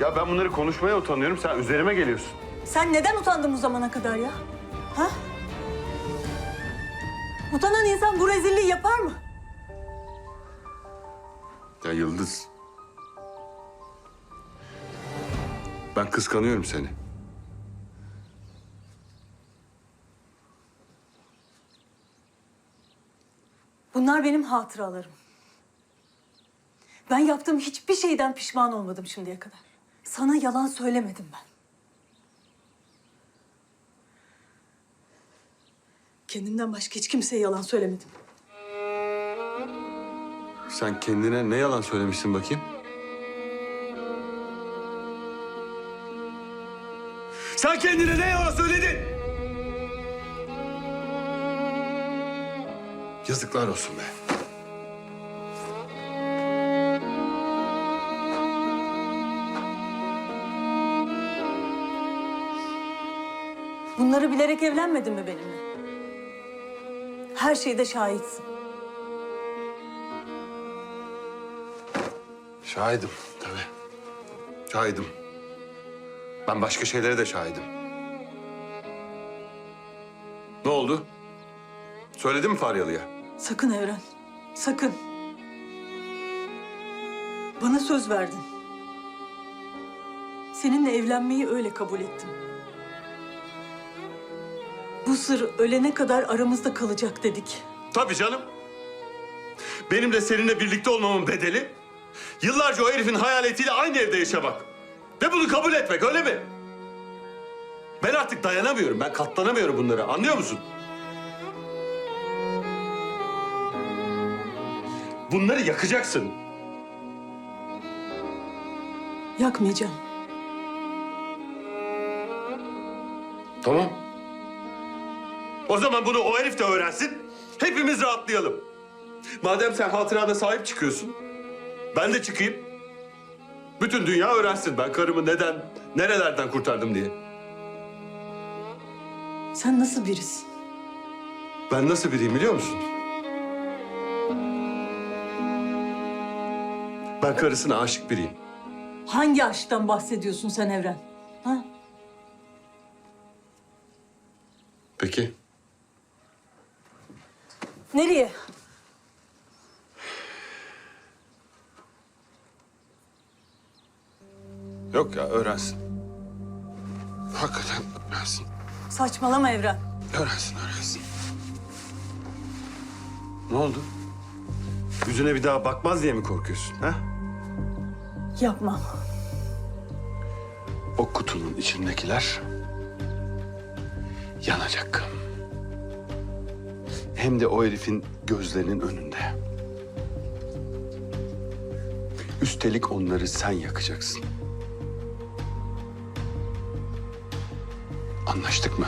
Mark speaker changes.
Speaker 1: Ya ben bunları konuşmaya utanıyorum. Sen üzerime geliyorsun.
Speaker 2: Sen neden utandın bu zamana kadar ya? Ha? Utanan insan bu rezilliği yapar mı?
Speaker 1: Ya Yıldız. Ben kıskanıyorum seni.
Speaker 2: Bunlar benim hatıralarım. Ben yaptığım hiçbir şeyden pişman olmadım şimdiye kadar. Sana yalan söylemedim ben. Kendimden başka hiç kimseye yalan söylemedim.
Speaker 1: Sen kendine ne yalan söylemişsin bakayım? Sen kendine ne yalan söyledin? Yazıklar olsun be.
Speaker 2: Bunları bilerek evlenmedin mi benimle? Her şeyde şahitsin.
Speaker 1: Şahidim tabii. Şahidim. Ben başka şeylere de şahidim. Ne oldu? Söyledin mi Faryalı'ya?
Speaker 2: Sakın Evren, sakın. Bana söz verdin. Seninle evlenmeyi öyle kabul ettim. Bu sır ölene kadar aramızda kalacak dedik.
Speaker 1: Tabii canım. Benim de seninle birlikte olmamın bedeli... ...yıllarca o herifin hayaletiyle aynı evde yaşamak. Ve bunu kabul etmek öyle mi? Ben artık dayanamıyorum. Ben katlanamıyorum bunlara. Anlıyor musun? Bunları yakacaksın.
Speaker 2: Yakmayacağım.
Speaker 1: Tamam. O zaman bunu o herif de öğrensin. Hepimiz rahatlayalım. Madem sen hatırana sahip çıkıyorsun, ben de çıkayım. Bütün dünya öğrensin ben karımı neden, nerelerden kurtardım diye.
Speaker 2: Sen nasıl birisin?
Speaker 1: Ben nasıl biriyim biliyor musun? Ben karısına aşık biriyim.
Speaker 2: Hangi aşktan bahsediyorsun sen Evren? Ha?
Speaker 1: Peki.
Speaker 2: Nereye?
Speaker 1: Yok ya öğrensin. Hakikaten öğrensin.
Speaker 2: Saçmalama Evren.
Speaker 1: Öğrensin, öğrensin. Ne oldu? Yüzüne bir daha bakmaz diye mi korkuyorsun, ha?
Speaker 2: Yapmam.
Speaker 1: O kutunun içindekiler yanacak. Hem de o herifin gözlerinin önünde. Üstelik onları sen yakacaksın. Anlaştık mı?